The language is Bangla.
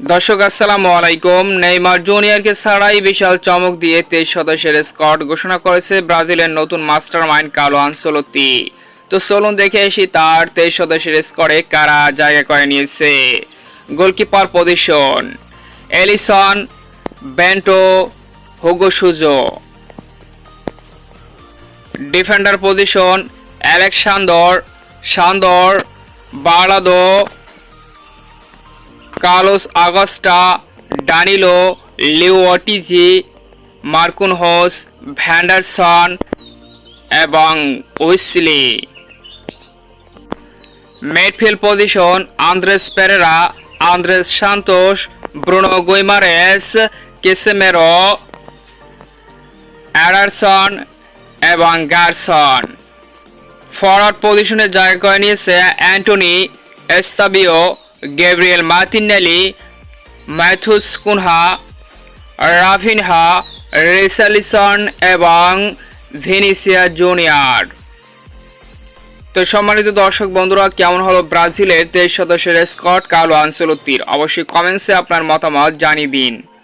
দর্শক, আসসালামু আলাইকুম। নেইমার জুনিয়রকে ছাড়াই বিশাল চমক দিয়ে তেইশ সদস্যের স্কট ঘোষণা করেছে ব্রাজিলের নতুন মাস্টার মাইন্ড কালো আনসলতি তো চলুন দেখে আসি তার তেইশ সদস্যের স্কোরে কারা জায়গা করে নিয়েছে। Goalkeeper position, Alisson Bento, Hugo Souza. Defender position Alexander Sandro বারাদো Carlos Augusto, Danilo Leo Ortiz Marquinhos Vanderson এবং Wesley. Midfield position, Andreas Pereira, Andrey Santos, Bruno Guimaraes, Casemiro, Ederson এবং গারসন। ফরওয়ার্ড পজিশনে জায়গা করে নিয়েছে Antony Estevao. Gabriel Martinelli Matheus Cunha Raphinha Richarlison এবং ভেনিসিয়া জুনিয়র তো সম্মানিত দর্শক বন্ধুরা, কেমন হলো ব্রাজিলের তেইশ সদস্যের স্কট? কালো আনসেলত্তির। অবশ্যই কমেন্টসে আপনার মতামত জানিয়ে দিন।